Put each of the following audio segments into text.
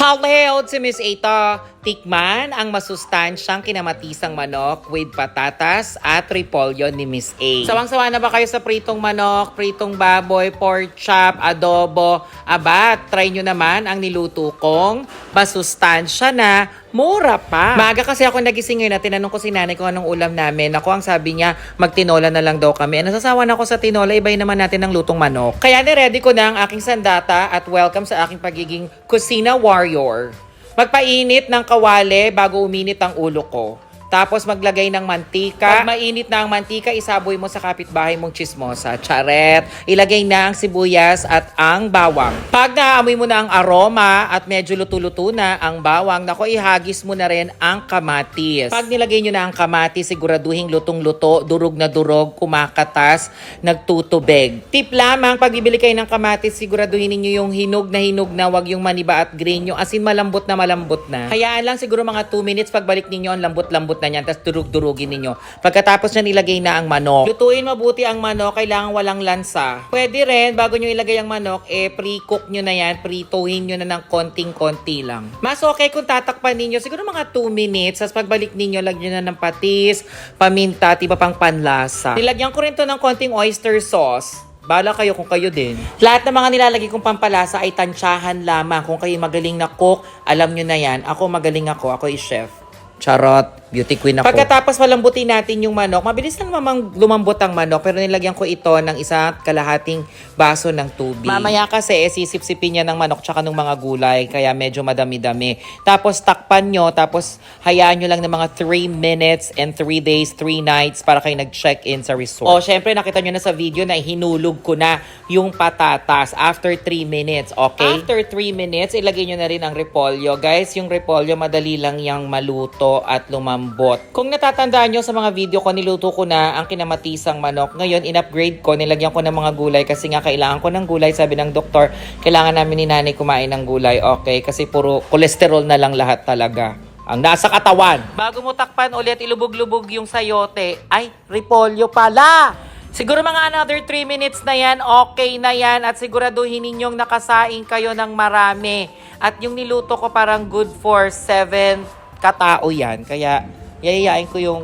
Hello si Miss Ita. Tikman ang masustansyang kinamatisang manok with patatas at repolyo ni Miss A. Sawang-sawa na ba kayo sa pritong manok, pritong baboy, pork chop, adobo? Aba, try nyo naman ang niluto kong masustansya na mura pa. Maaga kasi ako nagising ngayon at tinanong ko si nanay kung anong ulam namin. Ako ang sabi niya, magtinola na lang daw kami. Nasasawa na ako sa tinola, ibay naman natin ng lutong manok. Kaya niready ko na ang aking sandata at welcome sa aking pagiging kusina warrior. Magpainit ng kawali bago uminit ang ulo ko. Tapos maglagay ng mantika. Pag mainit na ang mantika, isaboy mo sa kapitbahay mong chismosa. Charet. Ilagay na ang sibuyas at ang bawang. Pag naaamoy mo na ang aroma at medyo luto-luto na ang bawang, nako ihagis mo na rin ang kamatis. Pag nilagay nyo na ang kamatis, siguraduhin lutong-luto, durog na durog, kumakatas, nagtutubig. Tip lamang, pag bibili kayo ng kamatis, siguraduhin ninyo yung hinog na hinog na, wag yung maniba at green, yung asin malambot na malambot na. Hayaan lang siguro mga 2 minutes pagbalik ninyo, ang lambot-lambot na niyan, tapos durug-durugin ninyo. Pagkatapos na nilagay na ang manok, lutuin mabuti ang manok, kailangan walang lansa. Pwede rin, bago nyo ilagay ang manok, eh, pre-cook nyo na yan, prituhin nyo na ng konting-konti lang. Mas okay kung tatakpan ninyo, siguro mga 2 minutes, tapos pagbalik ninyo, lagyan na ng patis, paminta, at iba pang panlasa. Nilagyan ko rin to ng konting oyster sauce. Bala kayo kung kayo din. Lahat ng mga nilalagay kong pampalasa ay tansyahan lamang. Kung kayo magaling na cook, alam nyo na yan. Ako magaling ako. Ako is chef. Charot. Beauty queen ako. Pagkatapos malambutin natin yung manok, mabilis lang mamang lumambot ang manok pero nilagyan ko ito ng isa kalahating baso ng tubig. Mamaya kasi eh, sisipsipin niya ng manok tsaka ng mga gulay kaya medyo madami-dami. Tapos takpan nyo, tapos hayaan nyo lang ng mga 3 minutes and 3 days, 3 nights para kayo nag-check-in sa resort. O, syempre nakita nyo na sa video na hinulog ko na yung patatas after 3 minutes, okay? After 3 minutes, ilagay nyo na rin ang repolyo. Guys, yung repolyo madali lang yung maluto at lumambot. Kung natatandaan nyo sa mga video ko, niluto ko na ang kinamatisang manok. Ngayon, in-upgrade ko, nilagyan ko ng mga gulay kasi nga kailangan ko ng gulay. Sabi ng doktor, kailangan namin ni nanay kumain ng gulay. Okay, kasi puro kolesterol na lang lahat talaga ang nasa katawan. Bago mo takpan ulit, ilubog-lubog yung sayote. Ay, repolyo pala! Siguro mga another 3 minutes na yan, okay na yan. At siguraduhin ninyong nakasaing kayo ng marami. At yung niluto ko parang good for 7 katao yan. Kaya, yayayain ko yung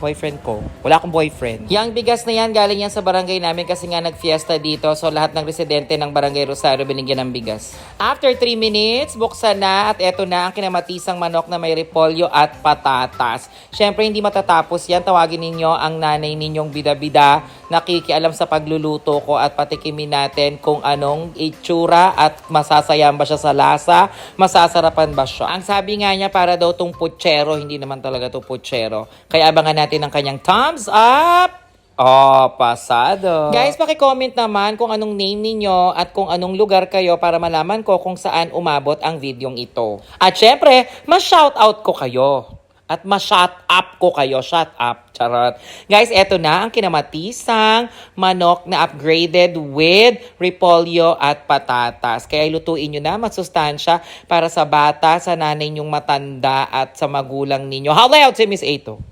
boyfriend ko. Wala akong boyfriend. Yang bigas na yan, galing yan sa barangay namin kasi nga nag-fiesta dito. So, lahat ng residente ng barangay Rosario binigyan ng bigas. After 3 minutes, buksan na at eto na ang kinamatisang manok na may repolyo at patatas. Siyempre, hindi matatapos yan. Tawagin ninyo ang nanay ninyong bida-bida nakikialam sa pagluluto ko at patikimin natin kung anong itsura at masasayang ba siya sa lasa, masasarapan ba siya. Ang sabi nga niya para daw tong putsero, hindi naman talaga to putsero. Kaya abangan natin ang kanyang thumbs up! Oh, pasado. Guys, paki-comment naman kung anong name ninyo at kung anong lugar kayo para malaman ko kung saan umabot ang videong ito. At syempre, ma-shoutout ko kayo. At ma-shut up ko kayo. Shut up. Charot. Guys, eto na ang kinamatisang manok na upgraded with repolyo at patatas. Kaya lutuin nyo na masustansya para sa bata, sa nanay nyong matanda at sa magulang ninyo. How loud si Miss Ato?